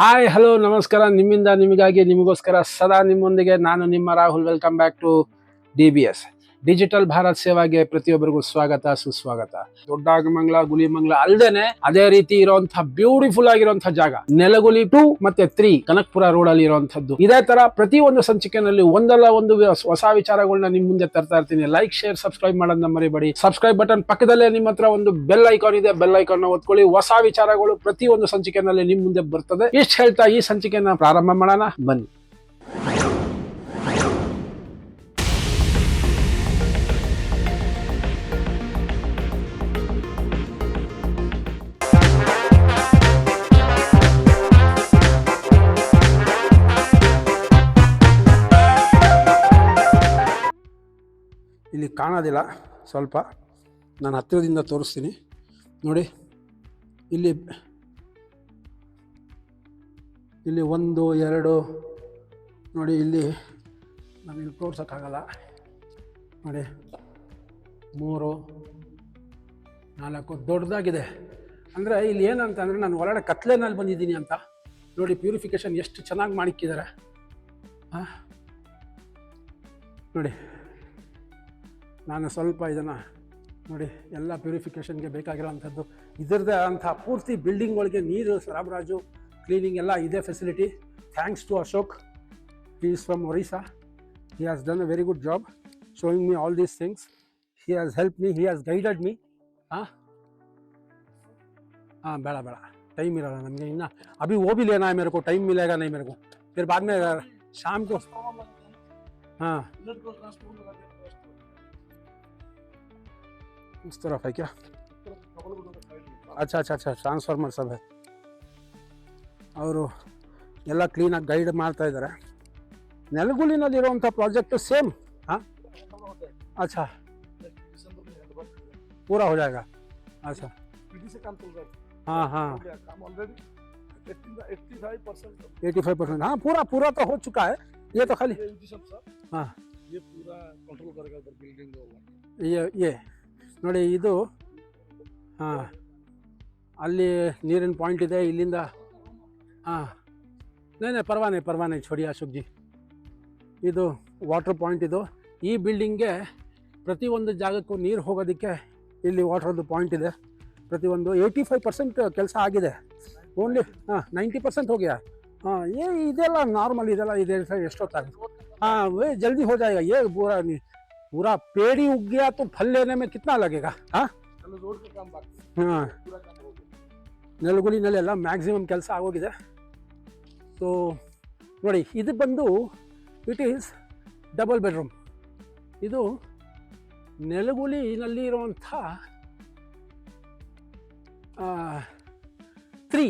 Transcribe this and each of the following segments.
Hi hello ನಮಸ್ಕಾರ. ನಿಮ್ಮಿಂದ ನಿಮಗಾಗಿ, ನಿಮಗೋಸ್ಕರ ಸದಾ ನಿಮ್ಮೊಂದಿಗೆ ನಾನು ನಿಮ್ಮ Rahul. Welcome back to D B S digital Bharat ಸೇವಾಗೆ ಪ್ರತಿಯೊಬ್ಬರಿಗೂ ಸ್ವಾಗತ, ಸುಸ್ವಾಗತ. ದೊಡ್ಡಾಗಮಂಗ್ಲ ಗುಲಿಮಂಗ್ಲ ಅಲ್ದೇನೆ ಅದೇ ರೀತಿ ಇರುವಂತಹ ಬ್ಯೂಟಿಫುಲ್ ಆಗಿರುವಂತಹ ಜಾಗ. ನೆಲಗುಲಿ ಟು ಮತ್ತೆ ತ್ರೀ ಕನಕ್ಪುರ ರೋಡ್ ಅಲ್ಲಿ ಇರುವಂತದ್ದು ಇದೇ ತರ ಪ್ರತಿ ಒಂದು ಸಂಚಿಕೆನಲ್ಲಿ ಒಂದಲ್ಲ ಒಂದು ಹೊಸ ವಿಚಾರಗಳನ್ನ ನಿಮ್ ಮುಂದೆ ತರ್ತಾ ಇರ್ತೀನಿ. ಲೈಕ್ ಶೇರ್ ಸಬ್ಸ್ಕ್ರೈಬ್ ಮಾಡೋದನ್ನ ಮರಿಬೇಡಿ. ಸಬ್ಸ್ಕ್ರೈಬ್ ಬಟನ್ ಪಕ್ಕದಲ್ಲೇ ನಿಮ್ಮ ಹತ್ರ ಒಂದು ಬೆಲ್ ಐಕಾನ್ ಇದೆ. ಬೆಲ್ ಐಕಾನ್ನ ಒತ್ಕೊಳ್ಳಿ. ಹೊಸ ವಿಚಾರಗಳು ಪ್ರತಿ ಒಂದು ಸಂಚಿಕೆನಲ್ಲಿ ನಿಮ್ ಮುಂದೆ ಬರ್ತದೆ. ಇಷ್ಟು ಹೇಳ್ತಾ ಈ ಸಂಚಿಕೆನ ಪ್ರಾರಂಭ ಮಾಡೋಣ. ಬನ್ನಿ. ಕಾಣೋದಿಲ್ಲ. ಸ್ವಲ್ಪ ನಾನು ಹತ್ತಿರದಿಂದ ತೋರಿಸ್ತೀನಿ. ನೋಡಿ, ಇಲ್ಲಿ ಇಲ್ಲಿ ಒಂದು, ಎರಡು, ನೋಡಿ, ಇಲ್ಲಿ ನಾನು ಇಲ್ಲಿ ತೋರ್ಸೋಕ್ಕಾಗಲ್ಲ. ನೋಡಿ, ಮೂರು, ನಾಲ್ಕು, ದೊಡ್ಡದಾಗಿದೆ. ಅಂದರೆ ಇಲ್ಲಿ ಏನಂತ ಅಂದರೆ ನಾನು ಒಳಗಡೆ ಕತ್ಲೆನಲ್ಲಿ ಬಂದಿದ್ದೀನಿ ಅಂತ. ನೋಡಿ ಪ್ಯೂರಿಫಿಕೇಷನ್ ಎಷ್ಟು ಚೆನ್ನಾಗಿ ಮಾಡಿಕ್ಕಿದ್ದಾರೆ. ಹಾಂ? ನೋಡಿ ನಾನು ಸ್ವಲ್ಪ ಇದನ್ನು ನೋಡಿ, ಎಲ್ಲ ಪ್ಯೂರಿಫಿಕೇಷನ್ಗೆ ಬೇಕಾಗಿರೋವಂಥದ್ದು. ಇದರದೇ ಆದಂಥ ಪೂರ್ತಿ ಬಿಲ್ಡಿಂಗ್ ಒಳಗೆ ನೀರು, ಸರಬರಾಜು ಕ್ಲೀನಿಂಗ್ ಎಲ್ಲ ಇದೆ facility thanks to Ashok he is from Orissa he has done a very good job showing me all these things he has help me he has guided me ಹಾಂ ಹಾಂ, ಬೇಡ ಬೇಡ. ಟೈಮ್ ಇರೋಲ್ಲ ನಮಗೆ ಇನ್ನು. ಅಭಿ ಓಬಿ वो भी ಟೈಮ್ है मेरे को टाइम मिलेगा नहीं मेरे को उस तरफ है क्या अच्छा अच्छा अच्छा ಟ್ರಾನ್ಸ್ಫಾರ್ಮರ್ सब है ಅವರು ಎಲ್ಲ ಕ್ಲೀನಾಗಿ ಗೈಡ್ ಮಾಡ್ತಾ ಇದ್ದಾರೆ ನೆಲಗುಲಿನಲ್ಲಿರುವಂಥ ಪ್ರಾಜೆಕ್ಟ್ ಸೇಮ್ ಹಾಂ अच्छा पूरा हो जाएगा अच्छा से काम चल रहा है हाँ हाँ हो गया काम already eighty five percent eighty five percent हाँ पूरा पूरा तो हो चुका है ये तो खाली ये सब सर हाँ ये पूरा कंट्रोल करेगा उधर बिल्डिंग होगा ये ये ನೋಡಿ ಇದು, ಹಾಂ, ಅಲ್ಲಿ ನೀರಿನ ಪಾಯಿಂಟ್ ಇದೆ, ಇಲ್ಲಿಂದ, ಹಾಂ. ನೇ ಪರವಾನೆ ಪರವಾನೆ ಛೋಡಿ ಅಶೋಕ್ಜಿ. ಇದು ವಾಟ್ರ್ ಪಾಯಿಂಟ್ ಇದು. ಈ ಬಿಲ್ಡಿಂಗ್ಗೆ ಪ್ರತಿಯೊಂದು ಜಾಗಕ್ಕೂ ನೀರು ಹೋಗೋದಕ್ಕೆ ಇಲ್ಲಿ ವಾಟ್ರದ್ದು ಪಾಯಿಂಟ್ ಇದೆ. ಪ್ರತಿಯೊಂದು ಏಯ್ಟಿ ಫೈವ್ ಪರ್ಸೆಂಟ್ ಕೆಲಸ ಆಗಿದೆ. ಓನ್ಲಿ ಹಾಂ ನೈಂಟಿ ಪರ್ಸೆಂಟ್ ಹೋಗ್ಯಾ? ಹಾಂ, ಏ, ಇದೆಲ್ಲ ನಾರ್ಮಲ್ ಇದೆಲ್ಲ ಇದೆ ಎಷ್ಟೊತ್ತಾಗುತ್ತೆ ಹಾಂ, ಏ, ಜಲ್ದಿ ಹೋದಾಯ ಏ ಬೂರ ನೀ पूरा नहीं पूरा पेड़ ही उग गया तो फल लेने में कितना लगेगा हाँ चलो रोड का काम बाकी है, हाँ पूरा काम हो गया ನೆಲಗುಲಿನಲ್ಲೆಲ್ಲ ಮ್ಯಾಕ್ಸಿಮಮ್ ಕೆಲಸ ಆಗೋಗಿದೆ ಸೊ ನೋಡಿ ಇದು ಬಂದು ಇಟ್ ಈಸ್ ಡಬಲ್ ಬೆಡ್ರೂಮ್ ಇದು ನೆಲಗುಲಿನಲ್ಲಿ ಇರುವಂಥ ತ್ರೀ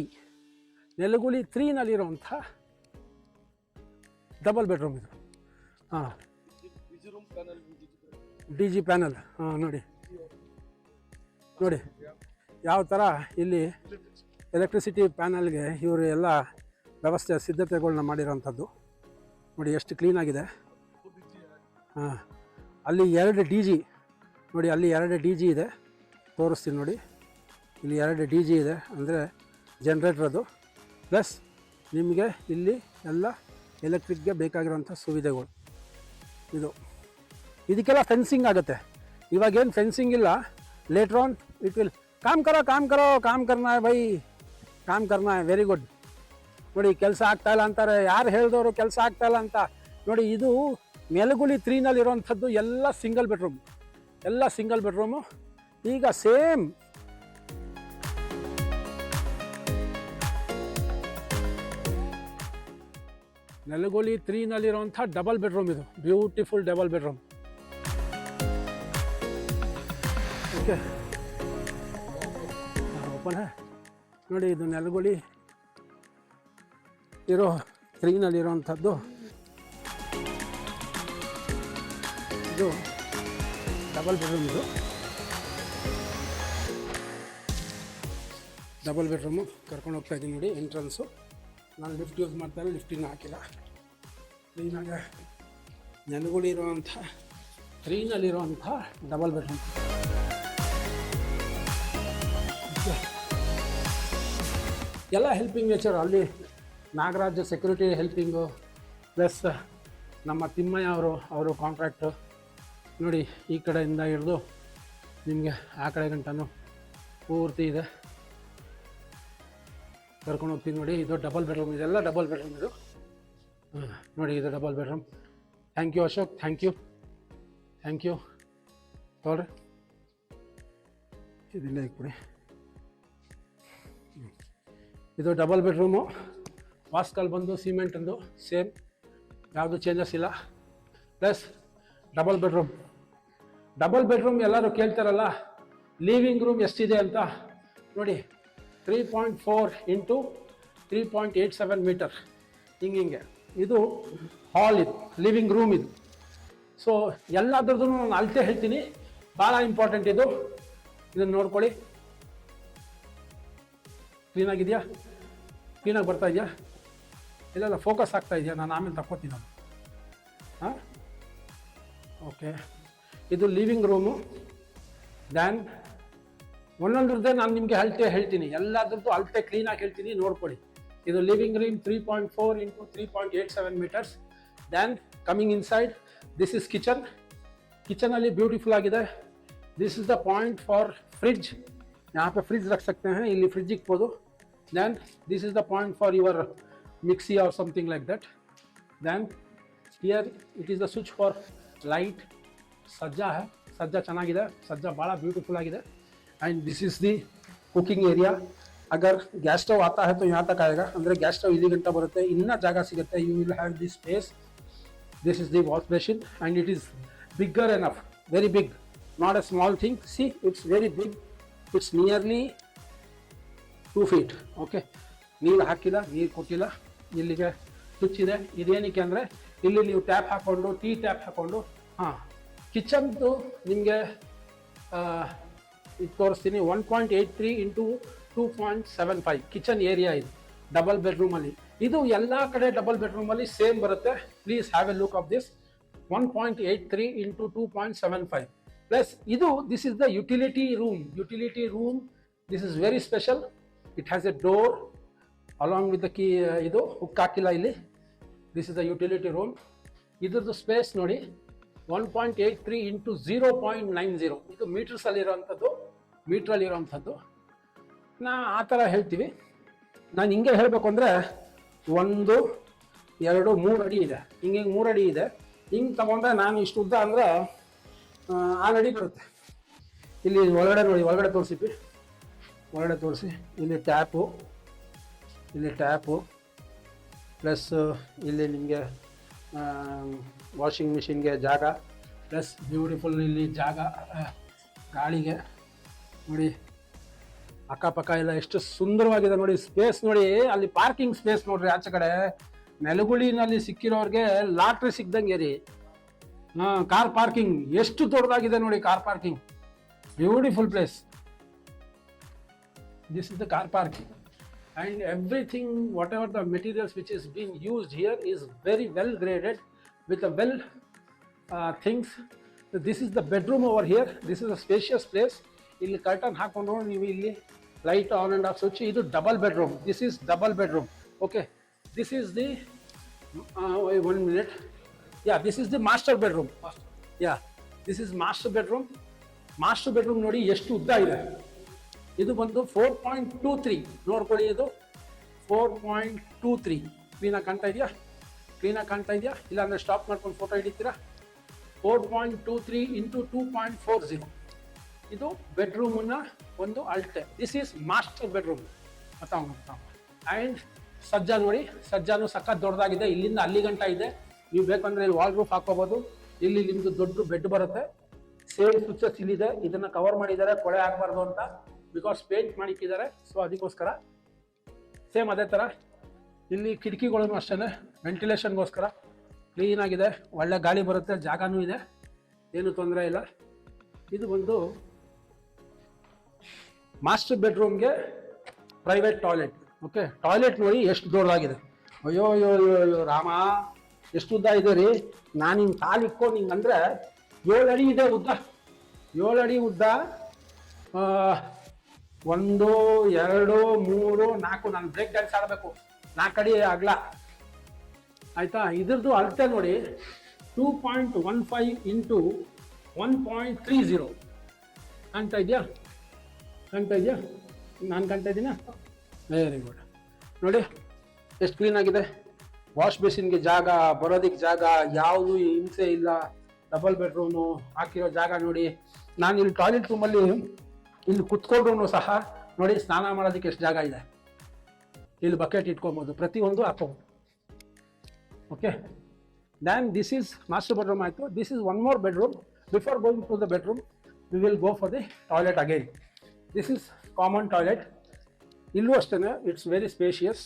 ನೆಲಗುಲಿ ತ್ರೀನಲ್ಲಿರುವಂಥ ಡಬಲ್ ಬೆಡ್ರೂಮ್ ಇದು ಹಾಂ इजी रूम पैनल भी ಡಿ ಜಿ ಪ್ಯಾನಲ್. ಹಾಂ, ನೋಡಿ. ನೋಡಿ, ಯಾವ ಥರ ಇಲ್ಲಿ ಎಲೆಕ್ಟ್ರಿಸಿಟಿ ಪ್ಯಾನಲ್ಗೆ ಇವರು ಎಲ್ಲ ವ್ಯವಸ್ಥೆ ಸಿದ್ಧತೆಗಳನ್ನ ಮಾಡಿರೋಂಥದ್ದು. ನೋಡಿ, ಎಷ್ಟು ಕ್ಲೀನಾಗಿದೆ ಹಾಂ, ಅಲ್ಲಿ ಎರಡು ಡಿ ಜಿ, ನೋಡಿ, ಅಲ್ಲಿ ಎರಡು ಡಿ ಜಿ ಇದೆ. ತೋರಿಸ್ತೀನಿ ನೋಡಿ. ಇಲ್ಲಿ ಎರಡು ಡಿ ಜಿ ಇದೆ, ಅಂದರೆ ಜನ್ರೇಟ್ರ್ ಅದು. ಪ್ಲಸ್ ನಿಮಗೆ ಇಲ್ಲಿ ಎಲ್ಲ ಎಲೆಕ್ಟ್ರಿಕ್ಗೆ ಬೇಕಾಗಿರೋಂಥ ಸುವಿಧೆಗಳು. ಇದು. ಇದಕ್ಕೆಲ್ಲ ಫೆನ್ಸಿಂಗ್ ಆಗುತ್ತೆ. ಇವಾಗೇನು ಫೆನ್ಸಿಂಗ್ ಇಲ್ಲ later on it will come ಕರೋ ಕಾಮ್ ಕರೋ, ಕಾಮ್ ಕರ್ನಾ ಬೈ ಕಾಮ್ ಕರ್ನಾ ವೆರಿ ಗುಡ್ ನೋಡಿ, ಕೆಲಸ ಆಗ್ತಾಯಿಲ್ಲ ಅಂತಾರೆ. ಯಾರು ಹೇಳಿದವರು ಕೆಲಸ ಆಗ್ತಾಯಿಲ್ಲ ಅಂತ. ನೋಡಿ, ಇದು ಮೆಲಗುಳಿ ತ್ರೀನಲ್ಲಿ ಇರೋವಂಥದ್ದು ಎಲ್ಲ ಸಿಂಗಲ್ ಬೆಡ್ರೂಮ್ ಎಲ್ಲ ಸಿಂಗಲ್ ಬೆಡ್ರೂಮು ಈಗ ಸೇಮ್ ನೆಲಗೋಲಿ ತ್ರೀನಲ್ಲಿರುವಂಥ ಡಬಲ್ ಬೆಡ್ರೂಮ್ ಇದು. Beautiful double bedroom okay. Open ನೋಡಿ, ಇದು ನೆಲಗುಳಿ ಇರೋ ತ್ರೀನಲ್ಲಿರುವಂಥದ್ದು ಇದು ಡಬಲ್ ಬೆಡ್ರೂಮ್ ಇದು. Double bedroom. ಕರ್ಕೊಂಡು ಹೋಗ್ತಾ ಇದ್ದೀನಿ ನೋಡಿ, ಎಂಟ್ರೆನ್ಸು. ನಾನು ಲಿಫ್ಟ್ ಯೂಸ್ ಮಾಡ್ತಾರೆ ಲಿಫ್ಟಿನ ಹಾಕಿಲ್ಲ. ಕ್ಲೀನಾಗ ನೆಲಗುಳಿ ಇರುವಂಥ ತ್ರೀನಲ್ಲಿರುವಂಥ ಡಬಲ್ ಬೆಡ್ರೂಮ್. ಎಲ್ಲ ಹೆಲ್ಪಿಂಗ್ ನೇಚರ್ ಅಲ್ಲಿ ನಾಗರಾಜ್ ಸೆಕ್ಯೂರಿಟಿ ಹೆಲ್ಪಿಂಗು ಪ್ಲಸ್ ನಮ್ಮ ತಿಮ್ಮಯ್ಯ ಅವರು ಅವರು ಕಾಂಟ್ರಾಕ್ಟು ನೋಡಿ ಈ ಕಡೆಯಿಂದ ಹಿಡಿದು ನಿಮಗೆ ಆ ಕಡೆ ಗಂಟನೂ ಪೂರ್ತಿ ಇದೆ. ಕರ್ಕೊಂಡು ಹೋಗ್ತೀನಿ ನೋಡಿ, ಇದು ಡಬಲ್ ಬೆಡ್ರೂಮ್ ಇದೆಲ್ಲ ಡಬಲ್ ಬೆಡ್ರೂಮ್ ಇದು. ನೋಡಿ ಇದು double bedroom thank you Ashok thank you thank you ತಗೊಳ್ರಿ. ಇದಿಲ್ಲ ಹ್ಮ್. ಇದು ಡಬಲ್ ಬೆಡ್ರೂಮು ವಾಸ್ಕಲ್ ಬಂದು ಸಿಮೆಂಟಂದು ಸೇಮ್ ಯಾವುದು ಚೇಂಜಸ್ ಇಲ್ಲ. Plus double bedroom double bedroom ಎಲ್ಲರೂ ಕೇಳ್ತಾರಲ್ಲ ಲಿವಿಂಗ್ ರೂಮ್ ಎಷ್ಟಿದೆ ಅಂತ. ನೋಡಿ three point four into three point eight seven meter ಹಿಂಗೆ ಹಿಂಗೆ. ಇದು ಹಾಲ್ ಇದು ಲಿವಿಂಗ್ ರೂಮ್ ಇದು. ಸೊ ಎಲ್ಲದ್ರದ್ದು ನಾನು ಅಳತೆ ಹೇಳ್ತೀನಿ. ಭಾಳ ಇಂಪಾರ್ಟೆಂಟ್ ಇದು. ಇದನ್ನು ನೋಡ್ಕೊಳ್ಳಿ. ಕ್ಲೀನಾಗಿದೆಯಾ ಕ್ಲೀನಾಗಿ ಬರ್ತಾ ಇದೆಯಾ ಇಲ್ಲ ಫೋಕಸ್ ಆಗ್ತಾ ಇದೆಯಾ ನಾನು ಆಮೇಲೆ ತಕ್ಕೋತೀನಿ ನಾನು ಹಾಂ ಓಕೆ ಇದು ಲಿವಿಂಗ್ ರೂಮು ದ್ಯಾನ್ ಒಂದೊಂದ್ರದ್ದೇ ನಾನು ನಿಮಗೆ ಅಳತೆ ಹೇಳ್ತೀನಿ ಎಲ್ಲದ್ರದ್ದು ಅಳತೆ ಕ್ಲೀನಾಗಿ ಹೇಳ್ತೀನಿ ನೋಡ್ಕೊಳ್ಳಿ ಇದು living room three point four into three point eight seven meters then coming inside this is kitchen ಕಿಚನಲ್ಲಿ beautiful ಆಗಿದೆ this is the point for fridge यहाँ पे फ्रिज रख सकते हैं ಇಲ್ಲಿ ಫ್ರಿಜ್ ಇಕ್ಬೋದು then this is the point for your mixy or something like that then here it is the switch for light sajja hai sajja ಚೆನ್ನಾಗಿದೆ sajja bada beautiful ಆಗಿದೆ and this is the cooking area agar gas stove aata hai to yahan tak aayega andre gas stove ಇಲ್ಲಿ ಗಂಟ ಬರುತ್ತೆ ಇನ್ನ ಜಾಗ ಸಿಗುತ್ತೆ you will have this space this is the wash basin and it is bigger enough very big not a small thing see it's very big it's nearly two feet okay ನೀರು ಹಾಕಿಲ್ಲ, ನೀರು ಕೊಟ್ಟಿಲ್ಲ. ಇಲ್ಲಿಗೆ ಸ್ವಿಚ್ ಇದೆ. ಇದೇನಕ್ಕೆ ಅಂದರೆ, ಇಲ್ಲಿ ನೀವು tap ಹಾಕ್ಕೊಂಡು ಟೀ ಟ್ಯಾಪ್ ಹಾಕ್ಕೊಂಡು ಹಾಂ. ಕಿಚನ್ದು ನಿಮಗೆ ಇದು ತೋರಿಸ್ತೀನಿ. One point eight three into two point seven five kitchen area ಇದು. ಡಬಲ್ ಬೆಡ್ರೂಮಲ್ಲಿ ಇದು ಎಲ್ಲ ಕಡೆ ಡಬಲ್ ಬೆಡ್ರೂಮಲ್ಲಿ ಸೇಮ್ ಬರುತ್ತೆ. Please have a look of this one point eight three into two point seven five plus ಇದು this is the utility room utility room this is very special it has a door along with the key ಇದು hook ಹಾಕಿಲ್ಲ ಇಲ್ಲಿ. This is the utility room ಇದ್ರದ್ದು space ನೋಡಿ one point eight three into zero point nine zero ಇದು ಮೀಟರ್ಸಲ್ಲಿರೋವಂಥದ್ದು ಮೀಟ್ರಲ್ಲಿರೋವಂಥದ್ದು ನಾ ಆ ಥರ ಹೇಳ್ತೀವಿ. ನಾನು ಹಿಂಗೆ ಹೇಳಬೇಕು ಅಂದರೆ ಒಂದು, ಎರಡು, ಮೂರು ಅಡಿ ಇದೆ. ಹಿಂಗೆ ಹಿಂಗೆ ಮೂರು ಅಡಿ ಇದೆ. ಹಿಂಗೆ ತಗೊಂಡ್ರೆ ನಾನು ಇಷ್ಟು ಉದ್ದ ಅಂದರೆ ಆರು ಅಡಿ ಬರುತ್ತೆ. ಇಲ್ಲಿ ಒಳಗಡೆ ನೋಡಿ, ಒಳಗಡೆ ತೋರಿಸಿಪಿ ಒಳಗಡೆ ತೋರಿಸಿ. ಇಲ್ಲಿ ಟ್ಯಾಪು ಇಲ್ಲಿ ಟ್ಯಾಪು, ಪ್ಲಸ್ ಇಲ್ಲಿ ನಿಮಗೆ ವಾಷಿಂಗ್ ಮಿಷಿನ್ಗೆ ಜಾಗ, ಪ್ಲಸ್ ಬ್ಯೂಟಿಫುಲ್ ಇಲ್ಲಿ ಜಾಗ ಗಾಳಿಗೆ. ನೋಡಿ, ಅಕ್ಕಪಕ್ಕ ಎಲ್ಲ ಎಷ್ಟು ಸುಂದರವಾಗಿದೆ ನೋಡಿ ಸ್ಪೇಸ್ ನೋಡಿ, ಅಲ್ಲಿ ಪಾರ್ಕಿಂಗ್ ಸ್ಪೇಸ್ ನೋಡ್ರಿ ಆಚೆ ಕಡೆ. ನೆಲಗುಳಿನಲ್ಲಿ ಸಿಕ್ಕಿರೋರಿಗೆ ಲಾಟ್ರಿ ಸಿಕ್ದಂಗೆ ರೀ. ಹಾಂ ಕಾರ್ ಪಾರ್ಕಿಂಗ್ ಎಷ್ಟು ದೊಡ್ಡದಾಗಿದೆ ನೋಡಿ car parking beautiful place this is the car parking and everything whatever the materials which is being used here is very well graded with a well uh, things So this is the bedroom over here this is a spacious place ಇಲ್ಲಿ curtain ಹಾಕೊಂಡು ನೀವು ಇಲ್ಲಿ light on and off switch ಇದು double bedroom this is double bedroom okay this is the one minute yeah this is the master bedroom yeah this is master bedroom master bedroom ನೋಡಿ ಎಷ್ಟು ಉದ್ದ ಇದೆ ಇದು ಬಂದು ಫೋರ್ ಪಾಯಿಂಟ್ ಟೂ ತ್ರೀ ನೋಡ್ಕೊಳ್ಳಿ ಇದು. Four point two three ಕ್ಲೀನಾಗಿ ಕಾಣ್ತಾ ಇದೆಯಾ? ಕ್ಲೀನಾಗಿ ಕಾಣ್ತಾ ಇದೆಯಾ? ಇಲ್ಲಾಂದರೆ ಸ್ಟಾಪ್ ಮಾಡ್ಕೊಂಡು photo ಹಿಡಿತೀರಾ? Four point two three into two point four zero ಇದು ಬೆಡ್ರೂಮನ್ನ ಒಂದು ಅಳ್ತೆ. ದಿಸ್ ಈಸ್ ಮಾಸ್ಟರ್ ಬೆಡ್ರೂಮ್ ಗೊತ್ತಾವ ಆ್ಯಂಡ್ ಸಜ್ಜಾ ನೋಡಿ, ಸಜ್ಜಾನು ಸಖತ್ ದೊಡ್ಡದಾಗಿದೆ. ಇಲ್ಲಿಂದ ಅಲ್ಲಿ ಗಂಟ ಇದೆ. ನೀವು ಬೇಕಂದ್ರೆ ಇಲ್ಲಿ ವಾಲ್ ರೂಫ್ ಹಾಕೋಬೋದು ಇಲ್ಲಿ ನಿಮ್ದು ದೊಡ್ಡ ಬೆಡ್ ಬರುತ್ತೆ. ಸೇಮ್ ಸ್ವಿಚಸ್ ಇಲ್ಲಿದೆ. ಇದನ್ನ ಕವರ್ ಮಾಡಿದ್ದಾರೆ. ಕೊಳೆ ಹಾಕಬಾರ್ದು ಅಂತ. ಬಿಕಾಸ್ ಪೇಂಟ್ ಮಾಡಿಕ್ಕಿದ್ದಾರೆ ಸೊ ಅದಕ್ಕೋಸ್ಕರ ಸೇಮ್ ಅದೇ ಥರ ಇಲ್ಲಿ ಕಿಟಕಿಗಳನ್ನು ಅಷ್ಟೇ ವೆಂಟಿಲೇಷನ್ಗೋಸ್ಕರ ಕ್ಲೀನಾಗಿದೆ ಒಳ್ಳೆ ಗಾಳಿ ಬರುತ್ತೆ, ಜಾಗನೂ ಇದೆ, ಏನೂ ತೊಂದರೆ ಇಲ್ಲ. ಇದು ಬಂದು ಮಾಸ್ಟರ್ ಬೆಡ್ರೂಮ್ಗೆ ಪ್ರೈವೇಟ್ ಟಾಯ್ಲೆಟ್ ಓಕೆ ಟಾಯ್ಲೆಟ್ ನೋಡಿ ಎಷ್ಟು ದೊಡ್ಡದಾಗಿದೆ. ಅಯ್ಯೋ ಅಯ್ಯೋ ಅಯ್ಯೋ ರಾಮ, ಎಷ್ಟು ಉದ್ದ ಇದೆ ರೀ? ನಾನು ಹಿಂಗೆ ಕಾಲು ಇಟ್ಕೊಂಡು ಹಿಂಗೆ ಅಂದರೆ ಏಳು ಅಡಿ ಇದೆ ಉದ್ದ. ಏಳು ಅಡಿ ಉದ್ದ ಒಂದು, ಎರಡು, ಮೂರು, ನಾಲ್ಕು ನಾನು ಬ್ರೇಕ್ ಡ್ಯಾನ್ಸ್ ಆಡಬೇಕು. ನಾಲ್ಕು ಅಡಿ ಅಗಲ ಆಯ್ತಾ? ಇದ್ರದ್ದು ಅಳತೆ ನೋಡಿ. Two point one five into one point three zero ಕಾಣ್ತಾ ಇದೆಯಾ? ಕಾಣ್ತಾ ಇದೆಯಾ? ನಾನು ಕಾಣ್ತಾ ಇದ್ದೀನಾ? ವೆರಿ ಗುಡ್ ನೋಡಿ, ಎಷ್ಟು ಕ್ಲೀನ್ ಆಗಿದೆ. ವಾಶ್ ಬೇಸಿನ್ಗೆ ಜಾಗ ಬರೋದಕ್ಕೆ ಜಾಗ, ಯಾವುದು ಹಿಂಸೆ ಇಲ್ಲ. ಡಬಲ್ ಬೆಡ್ರೂಮು ಹಾಕಿರೋ ಜಾಗ ನೋಡಿ. ನಾನು ಇಲ್ಲಿ ಟಾಯ್ಲೆಟ್ ರೂಮಲ್ಲಿ ಇಲ್ಲಿ ಕುತ್ಕೊಂಡ್ರು ಸಹ ನೋಡಿ ಸ್ನಾನ ಮಾಡೋದಕ್ಕೆ ಎಷ್ಟು ಜಾಗ ಇದೆ. ಇಲ್ಲಿ ಬಕೆಟ್ ಇಟ್ಕೊಬೋದು, ಪ್ರತಿಯೊಂದು ಹಾಕೋಬೋದು okay then this is master bedroom ಆಯಿತು. This is one more bedroom before going to the bedroom we will go for the toilet again this is common toilet ಇಲ್ಲೂ ಅಷ್ಟೇ ಇಟ್ಸ್ ವೆರಿ ಸ್ಪೇಷಿಯಸ್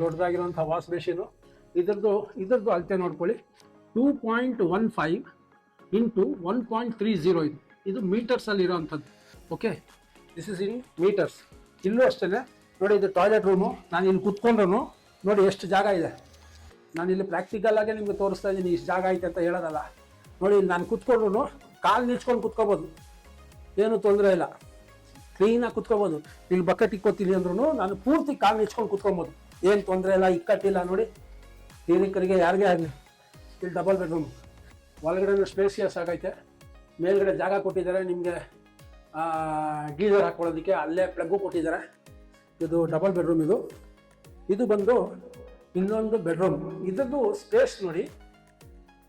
ದೊಡ್ಡದಾಗಿರುವಂಥ wash basin ಇದ್ರದ್ದು ಇದ್ರದ್ದು ಅಳತೆ ನೋಡ್ಕೊಳ್ಳಿ. Two point one five into one point three zero ಇದು. ಇದು ಮೀಟರ್ಸಲ್ಲಿ ಇರೋವಂಥದ್ದು okay this is in meters ಇಲ್ಲೂ ಅಷ್ಟೇ ನೋಡಿ, ಇದು ಟಾಯ್ಲೆಟ್ ರೂಮು ನಾನು ಇಲ್ಲಿ ಕುತ್ಕೊಂಡ್ರು ನೋಡಿ ಎಷ್ಟು ಜಾಗ ಇದೆ. ನಾನು ಇಲ್ಲಿ ಪ್ರಾಕ್ಟಿಕಲ್ ಆಗಿ ನಿಮಗೆ ತೋರಿಸ್ತಾ ಇದ್ದೀನಿ ಇಷ್ಟು ಜಾಗ ಐತೆ ಅಂತ ಹೇಳೋದಲ್ಲ. ನೋಡಿ, ಇಲ್ಲಿ ನಾನು ಕುತ್ಕೊಂಡ್ರು ಕಾಲು ನಿಲ್ಸ್ಕೊಂಡು ಕುತ್ಕೋಬೋದು. ಏನೂ ತೊಂದರೆ ಇಲ್ಲ. ಕ್ಲೀನಾಗಿ ಕುತ್ಕೋಬೋದು. ಇಲ್ಲಿ ಬಕೆಟ್ ಇಕ್ಕೋತೀನಿ ಅಂದ್ರೂ ನಾನು ಪೂರ್ತಿ ಕಾಲು ನಿಲ್ಸ್ಕೊಂಡು ಕುತ್ಕೊಬೋದು. ಏನು ತೊಂದರೆ ಇಲ್ಲ, ಇಕ್ಕಟ್ಟಿಲ್ಲ ನೋಡಿ. ಹಿರಿಕರಿಗೆ ಯಾರಿಗೇ ಆಗಲಿ. ಇಲ್ಲಿ ಡಬಲ್ ಬೆಡ್ರೂಮ್ ಒಳಗಡೆ ಸ್ಪೇಸಿಯಸ್ ಆಗೈತೆ. ಮೇಲ್ಗಡೆ ಜಾಗ ಕೊಟ್ಟಿದ್ದಾರೆ ನಿಮಗೆ. ಗೀಸರ್ ಹಾಕೊಳ್ಳೋದಕ್ಕೆ ಅಲ್ಲೇ ಪ್ಲಗ್ಗು ಕೊಟ್ಟಿದ್ದಾರೆ. ಇದು ಡಬಲ್ ಬೆಡ್ರೂಮ್ ಇದು. ಇದು ಬಂದು ಇನ್ನೊಂದು ಬೆಡ್ರೂಮ್ ಇದರದ್ದು ಸ್ಪೇಸ್ ನೋಡಿ.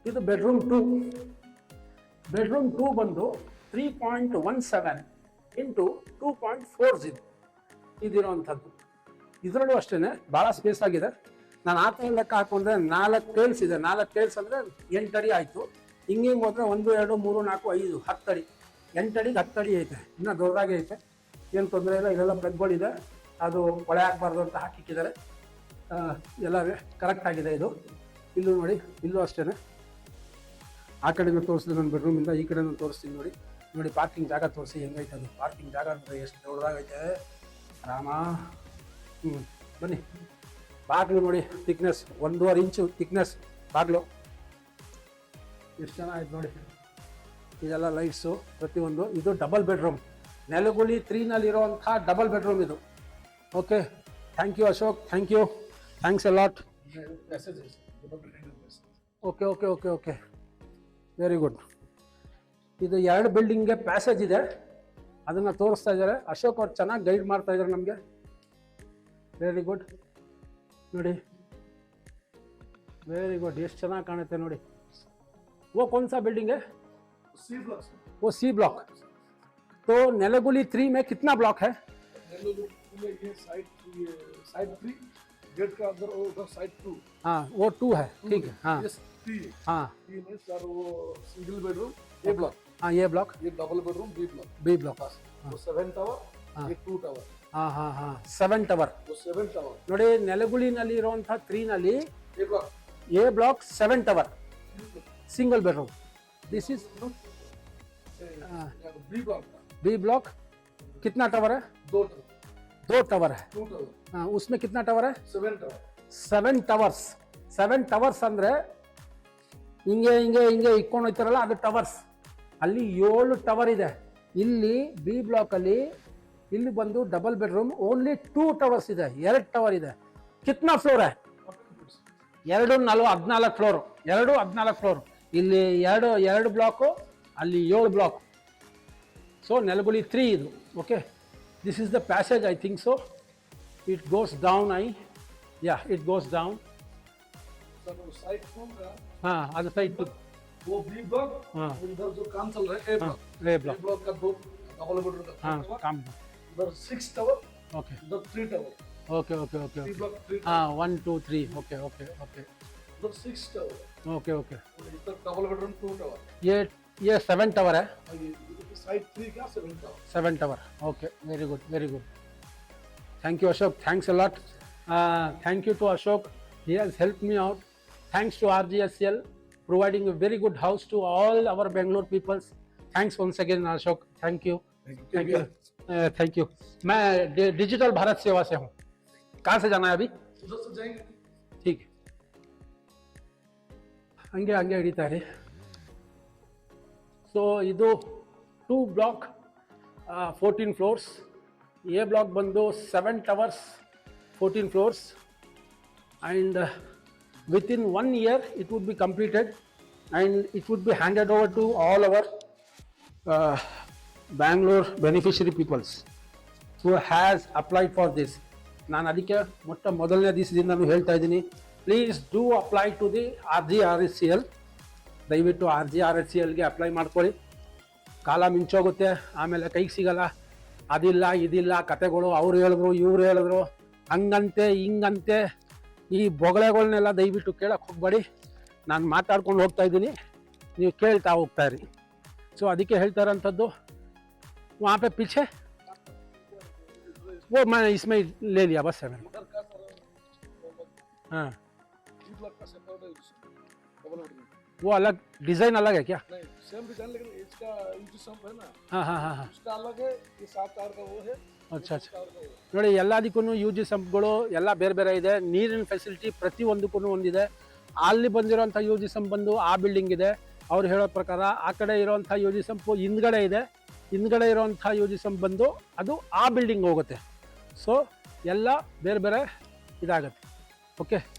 ಇದು ಬೆಡ್ರೂಮ್ ಟೂ ಬೆಡ್ರೂಮ್ ಟೂ ಬಂದು three point one seven into two point four zero ಇದಿರೋವಂಥದ್ದು. ಇದರಲ್ಲೂ ಅಷ್ಟೇ ಭಾಳ ಸ್ಪೇಸ್ ಆಗಿದೆ. ನಾನು ಆ ಥರ ಲೆಕ್ಕ ಹಾಕೊಂಡ್ರೆ ನಾಲ್ಕು ಟೇಲ್ಸ್ ಇದೆ. ನಾಲ್ಕು ಟೇಲ್ಸ್ ಅಂದರೆ ಎಂಟು ಅಡಿ ಆಯಿತು. ಹಿಂಗೆ ಹೋದ್ರೆ ಒಂದು, ಎರಡು, ಮೂರು, ನಾಲ್ಕು, ಐದು ಹತ್ತು ಅಡಿ ಎಂಟು ಅಡಿಗೆ ಹತ್ತು ಅಡಿ ಐತೆ. ಇನ್ನೂ ದೊಡ್ಡದಾಗೆ ಐತೆ. ಏನು ತೊಂದರೆ ಇಲ್ಲ, ಇಲ್ಲೆಲ್ಲ ಪ್ಲಗ್ಗಳಿದೆ ಅದು ಕೊಳೆ ಆಗಬಾರ್ದು ಅಂತ ಹಾಕಿಕ್ಕಿದ್ದಾರೆ. ಎಲ್ಲ ಕರೆಕ್ಟ್ ಆಗಿದೆ ಇದು. ಇಲ್ಲೂ ನೋಡಿ, ಇಲ್ಲೂ ಅಷ್ಟೇ ಆ ಕಡೆನೂ ತೋರಿಸಿದೆ ನನ್ನ ಬೆಡ್ರೂಮಿಂದ ಈ ಕಡೆನೂ ತೋರಿಸ್ತೀನಿ ನೋಡಿ. ನೋಡಿ ಪಾರ್ಕಿಂಗ್ ಜಾಗ ತೋರಿಸಿ, ಹೆಂಗೈತೆ ಅದು? ಪಾರ್ಕಿಂಗ್ ಜಾಗ ಅಂದರೆ ಎಷ್ಟು ದೊಡ್ಡದಾಗೈತೆ? ರಾಮ. ಹ್ಞೂ ಬನ್ನಿ. ಬಾಗಿಲು ನೋಡಿ ತಿಕ್ನೆಸ್ ಒಂದೂವರೆ ಇಂಚು ತಿಕ್ನೆಸ್ ಬಾಗಿಲು. ಎಷ್ಟು ಚೆನ್ನಾಗಿ ನೋಡಿ. ಇದೆಲ್ಲ ಲೈಟ್ಸು, ಪ್ರತಿಯೊಂದು. ಇದು ಡಬಲ್ ಬೆಡ್ರೂಮ್ ನೆಲಗುಳಿ ತ್ರೀನಲ್ಲಿರುವಂಥ ಡಬಲ್ ಬೆಡ್ರೂಮ್ ಇದು. Okay thank you Ashok thank you thanks a lot Passages. Double bedding passages. Okay okay okay okay very good ಇದು ಎರಡು ಬಿಲ್ಡಿಂಗ್ಗೆ ಪ್ಯಾಸೇಜ್ ಇದೆ. ಅದನ್ನು ತೋರಿಸ್ತಾ ಇದ್ದಾರೆ. ಅಶೋಕ್ ಅವ್ರು ಚೆನ್ನಾಗಿ ಗೈಡ್ ಮಾಡ್ತಾ ಇದ್ದಾರೆ ನಮಗೆ. ವೆರಿ ಗುಡ್ ನೋಡಿ. ವೆರಿ ಗುಡ್ ಎಷ್ಟು ಚೆನ್ನಾಗಿ ಕಾಣುತ್ತೆ ನೋಡಿ. ಓ कौन सा बिल्डिंग है C block. sir. वो सी ब्लॉक तो नेलगुली थ्री में कितना ब्लॉक है Yellow look, ये ये साइड ये साइड थ्री गेट का अंदर वो उधर साइड टू हाँ वो टू है ठीक है हाँ ये थ्री हाँ थ्री में सर वो सिंगल बेडरूम ए ब्लॉक हाँ ये ब्लॉक ये double bedroom B block B block वो सेवन टावर हाँ। ये टू टावर ಹಾಂ ಹಾಂ ಹಾಂ ಸೆವೆನ್ ಟವರ್ वो सेवन टावर ನೋಡಿ ನೆಲಗುಳಿನಲ್ಲಿ ಇರುವಂಥ ತ್ರೀನಲ್ಲಿ A block A block seven tower single bedroom this is B block का बी ब्लॉक कितना टावर है दो टावर दो टावर है टू टावर हाँ, उसमें कितना टावर है seven tower seven towers seven towers ಅಂದರೆ ಹಿಂಗೆ ಹಿಂಗೆ ಹಿಂಗೆ ಇಟ್ಕೊಂಡು ಹೋಗ್ತಾರಲ್ಲ ಅದು ಟವರ್ಸ್ ಅಲ್ಲಿ ಏಳು ಟವರ್ ಇದೆ ಇಲ್ಲಿ ಬಿ ಬ್ಲಾಕಲ್ಲಿ ಇಲ್ಲಿ ಬಂದು double bedroom only two towers ಇದೆ ಎರಡು ಟವರ್ ಇದೆ ಕಿತ್ನಾ ಫ್ಲೋರ್ है ಎರಡು ನಲ್ವ ಹದಿನಾಲ್ಕು ಫ್ಲೋರು ಎರಡು ಹದಿನಾಲ್ಕು ಫ್ಲೋರ್ ಇಲ್ಲಿ ಎರಡು ಎರಡು ಬ್ಲಾಕು ಅಲ್ಲಿ ಏಳು ಬ್ಲಾಕ್ ಸೊ ನೆಲಗುಳಿ ತ್ರೀ ಇದು okay this is the passage I think so it goes down I yeah it goes down sir वो साइड टू का ಹಾಂ ಅದು ಸೈಡ್ वो बी ब्लॉक हाँ। उधर जो काम चल रहा है ए ಹಾಂ ब्लॉक ರೇ ए ಬ್ಲಾಕ್ ब्लॉक का दो डबल बेडरूम का ಹಾಂ टवर ಕಾಮ್ उधर सिक्स टावर ಓಕೆ उधर three tower okay okay okay B okay block three ಹಾಂ one two three okay okay okay मतलब ओके ओके ये ये सेवन टावर है। Seven tower okay very good very good thank you Ashok thanks a lot thank you to Ashok he has help me out thanks to R G S L providing very good house to all our Bangalore peoples thanks once again Ashok thank you thank you thank you मैं digital Bharat Seva से हूँ। कहाँ से जाना है अभी? ठीक। है ಹಂಗೆ ಹಂಗೆ ಹಿಡಿತಾ ಇರಿ ಸೊ ಇದು two block fourteen floors A block ಬಂದು seven towers fourteen floors and uh, within one year it would be completed and it would be handed over to all our uh, Bangalore beneficiary peoples who has applied for this. ನಾನು ಅದಕ್ಕೆ ಮೊಟ್ಟ ಮೊದಲನೇ ದಿವಸದಿಂದನೂ ಹೇಳ್ತಾ ಇದ್ದೀನಿ please do apply to the R G R S C L ದಯವಿಟ್ಟು R G R S C ಎಲ್ಗೆ apply ಮಾಡ್ಕೊಳ್ಳಿ. ಕಾಲ ಮಿಂಚೋಗುತ್ತೆ, ಆಮೇಲೆ ಕೈಗೆ ಸಿಗಲ್ಲ. ಅದಿಲ್ಲ, ಇದಿಲ್ಲ, ಕತೆಗಳು ಅವ್ರು ಹೇಳಿದ್ರು, ಇವ್ರು ಹೇಳಿದ್ರು, ಹಂಗಂತೆ, ಹಿಂಗಂತೆ, ಈ ಬೊಗಳೆಗಳನ್ನೆಲ್ಲ ದಯವಿಟ್ಟು ಕೇಳಕ್ಕೆ ಹೋಗ್ಬೇಡಿ. ನಾನು ಮಾತಾಡ್ಕೊಂಡು ಹೋಗ್ತಾ ಇದ್ದೀನಿ. ನೀವು ಕೇಳ್ತಾ ಹೋಗ್ತಾ ಇರಿ. ಸೊ ಅದಕ್ಕೆ ಹೇಳ್ತಾ ಇರೋಂಥದ್ದು ವಾಪೆ ಪಿಚೆ ಓ, ಮಾ ಇಸ್ಮೈ ಲೇಲಿಯಾ, ಬಸ್ ಹಾಂ. बस है मैंने उधर का सर हाँ तीन लाख का सेपरेट है डबल हेड में वो अलग डिज़ाइन अलग है क्या नहीं सेम डिजाइन लेकिन इसका यूजी संप है ना हाँ हाँ हाँ हाँ उसका अलग है ये सात तार का वो है अच्छा अच्छा तार का वो है ನೋಡಿ ಎಲ್ಲದಕ್ಕೂ ಯು ಜಿ ಸಂಪ್ಗಳು ಎಲ್ಲ ಬೇರೆ ಬೇರೆ ಇದೆ ನೀರಿನ ಫೆಸಿಲಿಟಿ ಪ್ರತಿಯೊಂದಕ್ಕೂ ಒಂದಿದೆ ಅಲ್ಲಿ ಬಂದಿರೋಂಥ ಯು ಜಿ ಸಂಪ್ ಬಂದು ಆ ಬಿಲ್ಡಿಂಗ್ ಇದೆ ಅವ್ರು ಹೇಳೋ ಪ್ರಕಾರ ಆ ಕಡೆ ಇರೋಂಥ ಯು ಜಿ ಸಂಪು ಹಿಂದ್ಗಡೆ ಇದೆ ಹಿಂದ್ಗಡೆ ಇರೋಂಥ ಯು ಜಿ ಸಂಪ್ ಬಂದು ಅದು ಆ ಬಿಲ್ಡಿಂಗ್ ಹೋಗುತ್ತೆ ಸೊ ಎಲ್ಲ ಬೇರೆ ಬೇರೆ ಇದಾಗುತ್ತೆ ओके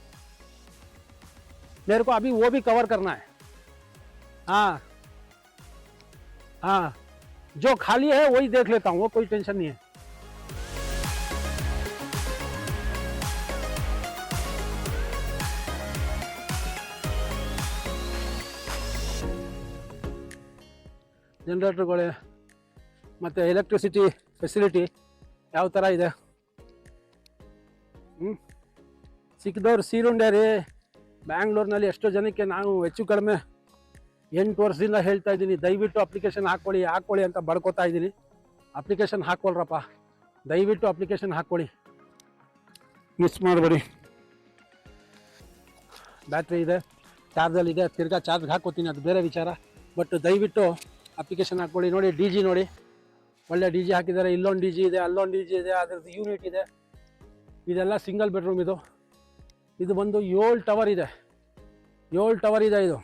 मेरे को अभी वो भी कवर करना है हाँ हाँ जो खाली है वही देख लेता हूँ वो कोई टेंशन नहीं है ಜನರೇಟರ್ಗಳೇ ಮತ್ತು ಎಲೆಕ್ಟ್ರಿಸಿಟಿ ಫೆಸಿಲಿಟಿ ಯಾವ ಥರ ಇದೆ ಹ್ಞೂ ಸಿಕ್ಕಿದವ್ರು ಸೀರುಂಡೆ ರೀ ಬ್ಯಾಂಗ್ಳೂರ್ನಲ್ಲಿ ಎಷ್ಟೋ ಜನಕ್ಕೆ ನಾನು ಹೆಚ್ಚು ಕಡಿಮೆ ಎಂಟು ವರ್ಷದಿಂದ ಹೇಳ್ತಾ ಇದ್ದೀನಿ, ದಯವಿಟ್ಟು ಅಪ್ಲಿಕೇಶನ್ ಹಾಕ್ಕೊಳ್ಳಿ ಹಾಕ್ಕೊಳ್ಳಿ ಅಂತ ಬಡ್ಕೋತಾ ಇದ್ದೀನಿ. ಅಪ್ಲಿಕೇಶನ್ ಹಾಕ್ಕೊಳ್ರಪ್ಪ. ದಯವಿಟ್ಟು ಅಪ್ಲಿಕೇಶನ್ ಹಾಕ್ಕೊಳ್ಳಿ. ಮಿಸ್ ಮಾಡಬೇಡಿ. ಬ್ಯಾಟ್ರಿ ಇದೆ ಚಾರ್ಜಲ್ಲಿ ಇದೆ, ತಿರ್ಗಾ ಚಾರ್ಜ್ಗೆ ಹಾಕ್ಕೋತೀನಿ ಅದು ಬೇರೆ ವಿಚಾರ. ಬಟ್ ದಯವಿಟ್ಟು ಅಪ್ಲಿಕೇಶನ್ ಹಾಕ್ಕೊಳ್ಳಿ, ನೋಡಿ ಡಿ ಜಿ ನೋಡಿ. ಒಳ್ಳೆ ಡಿ ಜಿ ಹಾಕಿದ್ದಾರೆ, ಇಲ್ಲೊಂದು ಡಿ ಜಿ ಇದೆ, ಅಲ್ಲೊಂದು ಡಿ ಜಿ ಇದೆ, ಅದ್ರದ್ದು ಯೂನಿಟ್ ಇದೆ. ಇದೆಲ್ಲ ಸಿಂಗಲ್ ಬೆಡ್ರೂಮ್ ಇದು. ಇದು ಬಂದು ಏಳು ಟವರ್ ಇದೆ. ಏಳು ಟವರ್ ಇದೆ ಇದು.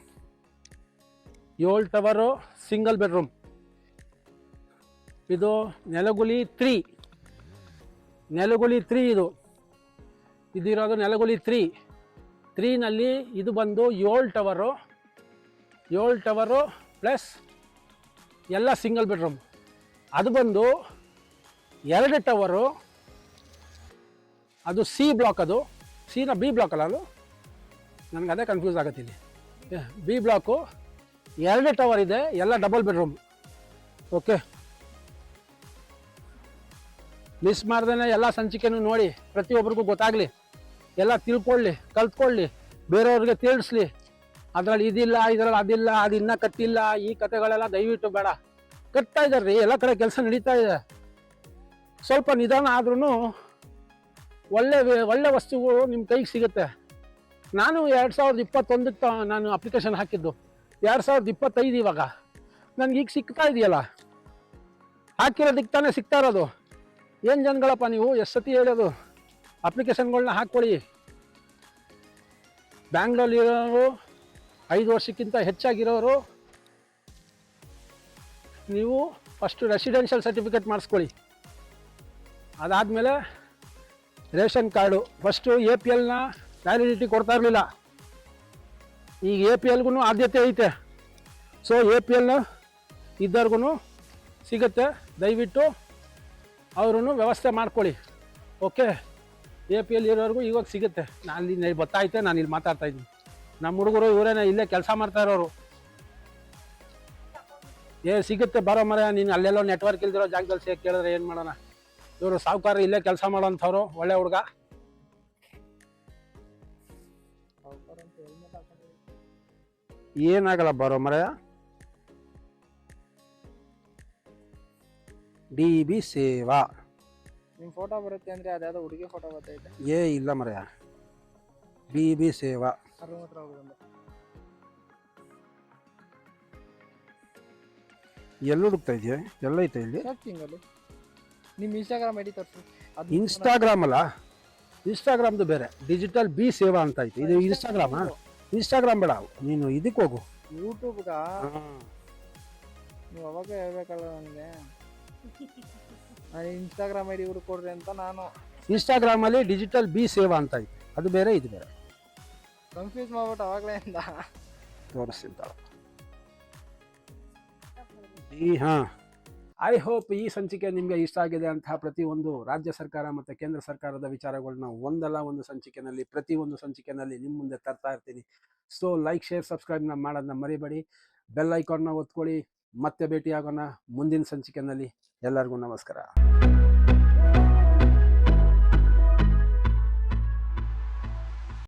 ಏಳು ಟವರು ಸಿಂಗಲ್ ಬೆಡ್ರೂಮ್ ಇದು ನೆಲಗುಲಿ ತ್ರೀ ನೆಲಗುಲಿ ತ್ರೀ ಇದು. ಇದಿರೋದು ನೆಲಗುಲಿ ತ್ರೀ ತ್ರೀನಲ್ಲಿ ಇದು ಬಂದು ಏಳು ಟವರು ಏಳು ಟವರು ಪ್ಲಸ್ ಎಲ್ಲ ಸಿಂಗಲ್ ಬೆಡ್ರೂಮ್ ಅದು ಬಂದು ಎರಡು ಟವರು ಅದು ಸಿ ಬ್ಲಾಕ್ ಅದು. ಸಿನ ಬಿ ಬ್ಲಾಕ್ ಅಲ್ಲ ಅದು? ನನಗೆ ಅದೇ ಕನ್ಫ್ಯೂಸ್ ಆಗುತ್ತೆ ಇಲ್ಲಿ. ಬಿ ಬ್ಲಾಕು ಎರಡು ಟವರ್ ಇದೆ, ಎಲ್ಲ ಡಬಲ್ ಬೆಡ್ರೂಮ್ ಓಕೆ ಮಿಸ್ ಮಾಡ್ದೇ ಎಲ್ಲ ಸಂಚಿಕೆನೂ ನೋಡಿ ಪ್ರತಿಯೊಬ್ಬರಿಗೂ ಗೊತ್ತಾಗಲಿ. ಎಲ್ಲ ತಿಳ್ಕೊಳ್ಳಿ, ಕಲ್ತ್ಕೊಳ್ಳಿ, ಬೇರೆಯವ್ರಿಗೆ ತಿಳಿಸ್ಲಿ. ಅದರಲ್ಲಿ ಇದಿಲ್ಲ, ಇದರಲ್ಲಿ ಅದಿಲ್ಲ, ಅದು ಇನ್ನೂ ಕಟ್ಟಿಲ್ಲ, ಈ ಕತೆಗಳೆಲ್ಲ ದಯವಿಟ್ಟು ಬೇಡ. ಕಟ್ತಾ ಇದ್ದಾರೆ ರೀ, ಎಲ್ಲ ಕಡೆ ಕೆಲಸ ನಡೀತಾ ಇದೆ. ಸ್ವಲ್ಪ ನಿಧಾನ ಆದ್ರೂ ಒಳ್ಳೆ ಒಳ್ಳೆ ವಸ್ತುಗಳು ನಿಮ್ಮ ಕೈಗೆ ಸಿಗುತ್ತೆ. ನಾನು ಎರಡು ಸಾವಿರದ ಇಪ್ಪತ್ತೊಂದಕ್ಕೆ ನಾನು ಅಪ್ಲಿಕೇಶನ್ ಹಾಕಿದ್ದು. ಎರಡು ಸಾವಿರದ ಇಪ್ಪತ್ತೈದು ಇವಾಗ. ನನಗೆ ಈಗ ಸಿಗ್ತಾ ಇದೆಯಲ್ಲ? ಹಾಕಿರೋದಕ್ಕೆ ತಾನೇ ಸಿಗ್ತಾ ಇರೋದು. ಏನು ಜನಗಳಪ್ಪ ನೀವು? ಎಷ್ಟು ಸತಿ ಹೇಳೋದು? ಅಪ್ಲಿಕೇಶನ್ಗಳನ್ನ ಹಾಕ್ಕೊಳ್ಳಿ ಬ್ಯಾಂಗ್ಳೂರಲ್ಲಿರೋರು, ಐದು ವರ್ಷಕ್ಕಿಂತ ಹೆಚ್ಚಾಗಿರೋರು, ನೀವು ಫಸ್ಟು ರೆಸಿಡೆನ್ಷಿಯಲ್ ಸರ್ಟಿಫಿಕೇಟ್ ಮಾಡಿಸ್ಕೊಳ್ಳಿ. ಅದಾದಮೇಲೆ ration card. First A P ಎಲ್ನ validity ಕೊಡ್ತಾ ಇರಲಿಲ್ಲ. ಈಗ ಎ ಪಿ ಎಲ್ಗೂ ಆದ್ಯತೆ ಐತೆ. ಸೊ ಎ ಪಿ ಎಲ್ ಇದ್ದವ್ರಿಗೂ ಸಿಗುತ್ತೆ. ದಯವಿಟ್ಟು ಅವ್ರೂ ವ್ಯವಸ್ಥೆ ಮಾಡ್ಕೊಳ್ಳಿ. ಓಕೆ ಎ ಪಿ ಎಲ್ ಇರೋರ್ಗೂ ಇವಾಗ ಸಿಗುತ್ತೆ. ನಾನು ಇಲ್ಲಿ ಗೊತ್ತಾಯ್ತೆ, ನಾನು ಇಲ್ಲಿ ಮಾತಾಡ್ತಾ ಇದ್ದೀನಿ. ನಮ್ಮ ಹುಡುಗರು ಇವರೇನೇ ಇಲ್ಲೇ ಕೆಲಸ ಮಾಡ್ತಾ ಇರೋರು. ಏ, ಸಿಗುತ್ತೆ, ಬರೋ ಮರ, ನೀನು ಅಲ್ಲೆಲ್ಲೋ ನೆಟ್ವರ್ಕ್ ಇಲ್ದಿರೋ ಜಾಗದಲ್ಲಿ ಸೇರಿ ಕೇಳಿದ್ರೆ ಏನು ಮಾಡೋಣ? ಇವರು ಸಾವುಕಾರ ಇಲ್ಲೇ ಕೆಲಸ ಮಾಡೋಂಥವ್ರು ಒಳ್ಳೆ ಹುಡುಗ. ಏನಾಗಲ್ಲ ಬರೋ ಮರ ಡಿ ಬಿ ಸೇವಾ. ನಿಮ್ ಫೋಟೋ ಬರುತ್ತೆ ಅಂದ್ರೆ ಅದ್ಯಾವ ಹುಡುಗಿ ಫೋಟೋ ಬರ್ತೈತೆ. ಏ ಇಲ್ಲ ಮರೆಯ ಡಿ ಬಿ ಸೇವಾ. ಎಲ್ಲ ಹುಡುಕ್ತಾ ಇದೆಯಾ? ಎಲ್ಲ ಐತೆ ಇಲ್ಲಿ? ಸರ್ಚಿಂಗ್ ಅಲ್ಲಿ ನಿಮ್ ಇನ್ಸ್ಟಾಗ್ರಾಮ್ ಐಡಿ ತೋರಿಸು ಅದು ಇನ್ಸ್ಟಾಗ್ರಾಮ್ ಅಲ್ಲ? ಇನ್ಸ್ಟಾಗ್ರಾಮ್ದು ಬೇರೆ. ಡಿಜಿಟಲ್ ಬಿ ಸೇವಾ ಅಂತ ಐತಿ. ಇದು ಇನ್ಸ್ಟಾಗ್ರಾಮ್ ಇನ್ಸ್ಟಾಗ್ರಾಮ್ ಬೇಡ. ನೀನು ಇದಕ್ಕೆ ಹೋಗು. ಯೂಟ್ಯೂಬ್ಗ ನೀವು ಅವಾಗ ಹೇಳ್ಬೇಕಲ್ಲ ನನಗೆ ನಾನು ಇನ್ಸ್ಟಾಗ್ರಾಮ್ ಐಡಿ ಹುಡುಕೊಡ್ರಿ ಅಂತ ನಾನು. ಇನ್ಸ್ಟಾಗ್ರಾಮಲ್ಲಿ ಡಿಜಿಟಲ್ ಬಿ ಸೇವಾ ಅಂತ ಐತಿ. ಅದು ಬೇರೆ ಇದು ಬೇರೆ. ಕನ್ಫ್ಯೂಸ್ ಮಾಡ್ಬಿಟ್ಟು ಅವಾಗಲೇ ಇಂದ ತೋರಿಸ್ತೀನಿ ಈ ಹಾಂ. ಐ ಹೋಪ್ ಈ ಸಂಚಿಕೆ ನಿಮಗೆ ಇಷ್ಟ ಆಗಿದೆ ಅಂತಹ ಪ್ರತಿಯೊಂದು ರಾಜ್ಯ ಸರ್ಕಾರ ಮತ್ತು ಕೇಂದ್ರ ಸರ್ಕಾರದ ವಿಚಾರಗಳನ್ನ ಒಂದಲ್ಲ ಒಂದು ಸಂಚಿಕೆನಲ್ಲಿ ಪ್ರತಿಯೊಂದು ಸಂಚಿಕೆನಲ್ಲಿ ನಿಮ್ಮ ಮುಂದೆ ತರ್ತಾ ಇರ್ತೀನಿ. ಸೊ ಲೈಕ್ ಶೇರ್ ಸಬ್ಸ್ಕ್ರೈಬ್ನ ಮಾಡೋದನ್ನ ಮರಿಬೇಡಿ. ಬೆಲ್ ಐಕಾನ್ನ ಒತ್ಕೊಳ್ಳಿ. ಮತ್ತೆ ಭೇಟಿಯಾಗೋಣ ಮುಂದಿನ ಸಂಚಿಕೆನಲ್ಲಿ. ಎಲ್ಲರಿಗೂ ನಮಸ್ಕಾರ.